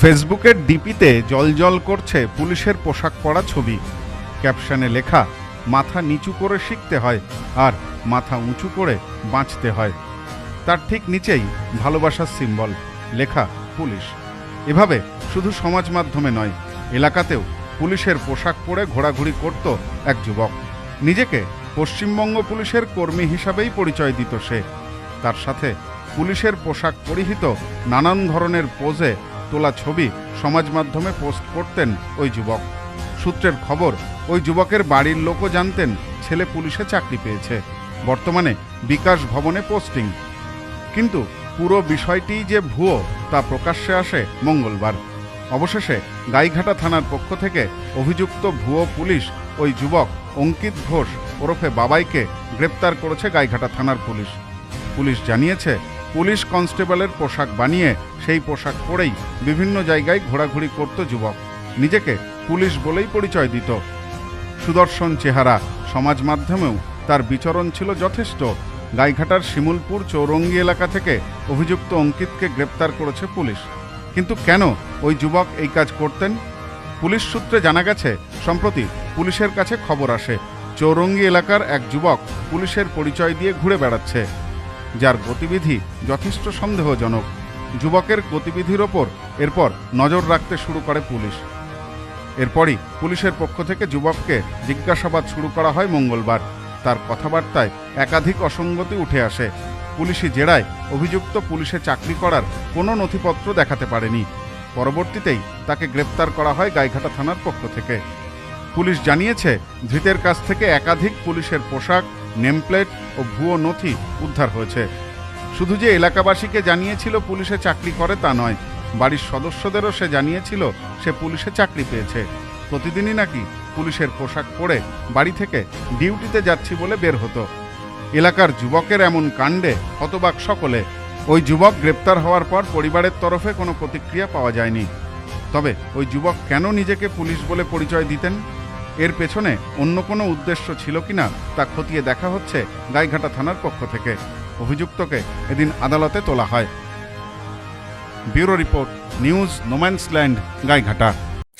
ফেসবুকের ডিপিতে জলজল করছে পুলিশের পোশাক পরা ছবি। ক্যাপশনে লেখা, মাথা নিচু করে শিখতে হয় আর মাথা উঁচু করে বাঁচতে হয়। তার ঠিক নিচেই ভালোবাসার সিম্বল, লেখা, পুলিশ। এভাবে শুধু সমাজ মাধ্যমে নয়, এলাকাতেও পুলিশের পোশাক পরে ঘোরাঘুরি করত এক যুবক। নিজেকে পশ্চিমবঙ্গ পুলিশের কর্মী হিসাবেই পরিচয় দিত সে। তার সাথে পুলিশের পোশাক পরিহিত নানান ধরনের পোজে তোলা ছবি সমাজ মাধ্যমে পোস্ট করতেন ওই যুবক। সূত্রের খবর, ওই যুবকের বাড়ির লোকও জানতেন ছেলে পুলিশে চাকরি পেয়েছে। বর্তমানে বিকাশ ভবনে পোস্টিং। কিন্তু পুরো বিষয়টি যে ভুয়ো, তা প্রকাশ্যে আসে মঙ্গলবার। অবশেষে গাইঘাটা থানার পক্ষ থেকে অভিযুক্ত ভুয়ো পুলিশ ওই যুবক অঙ্কিত ঘোষ ওরফে বাবাইকে গ্রেপ্তার করেছে গাইঘাটা থানার পুলিশ। পুলিশ জানিয়েছে পুলিশ কনস্টেবলের পোশাক বানিয়ে সেই পোশাক পরেই বিভিন্ন জায়গায় ঘোরাঘুরি করত যুবক। নিজেকে পুলিশ বলেই পরিচয় দিত। সুদর্শন চেহারা সমাজ মাধ্যমেও তার বিচরণ ছিল যথেষ্ট। গাইঘাটার শিমুলপুর চৌরঙ্গি এলাকা থেকে অভিযুক্ত অঙ্কিতকে গ্রেপ্তার করেছে পুলিশ। কিন্তু কেন ওই যুবক এই কাজ করতেন? পুলিশ সূত্রে জানা গেছে, সম্প্রতি পুলিশের কাছে খবর আসে। চৌরঙ্গি এলাকার এক যুবক পুলিশের পরিচয় দিয়ে ঘুরে বেড়াচ্ছে। যার গতিবিধি যথেষ্ট সন্দেহজনক। যুবকের গতিবিধির ওপর এরপর নজর রাখতে শুরু করে পুলিশ। এরপরই পুলিশের পক্ষ থেকে যুবককে জিজ্ঞাসাবাদ শুরু করা হয় মঙ্গলবার। তার কথাবার্তায় একাধিক অসঙ্গতি উঠে আসে। পুলিশি জেরায় অভিযুক্ত পুলিশে চাকরি করার কোনো নথিপত্র দেখাতে পারেনি। পরবর্তীতেই তাকে গ্রেপ্তার করা হয় গাইঘাটা থানার পক্ষ থেকে। পুলিশ জানিয়েছে, ধৃতের কাছ থেকে একাধিক পুলিশের পোশাক নেমপ্লেট ও ভুয়ো নথি উদ্ধার হয়েছে। শুধু যে এলাকাবাসীকে জানিয়েছিল পুলিশে চাকরি করে তা নয়, বাড়ির সদস্যদেরও সে জানিয়েছিল সে পুলিশে চাকরি পেয়েছে। প্রতিদিনই নাকি পুলিশের পোশাক পরে বাড়ি থেকে ডিউটিতে যাচ্ছি বলে বের হতো। এলাকার যুবকের এমন কাণ্ডে হতবাক সকলে। ওই যুবক গ্রেপ্তার হওয়ার পর পরিবারের তরফে কোনো প্রতিক্রিয়া পাওয়া যায়নি। তবে ওই যুবক কেন নিজেকে পুলিশ বলে পরিচয় দিতেন? এর পেছনে অন্য কোনো উদ্দেশ্য ছিল কিনা তা খতিয়ে দেখা হচ্ছে গাইঘাটা থানার পক্ষ থেকে। অভিযুক্তকে এদিন আদালতে তোলা হয়। Bureau report, news, no man's land, Gaighata.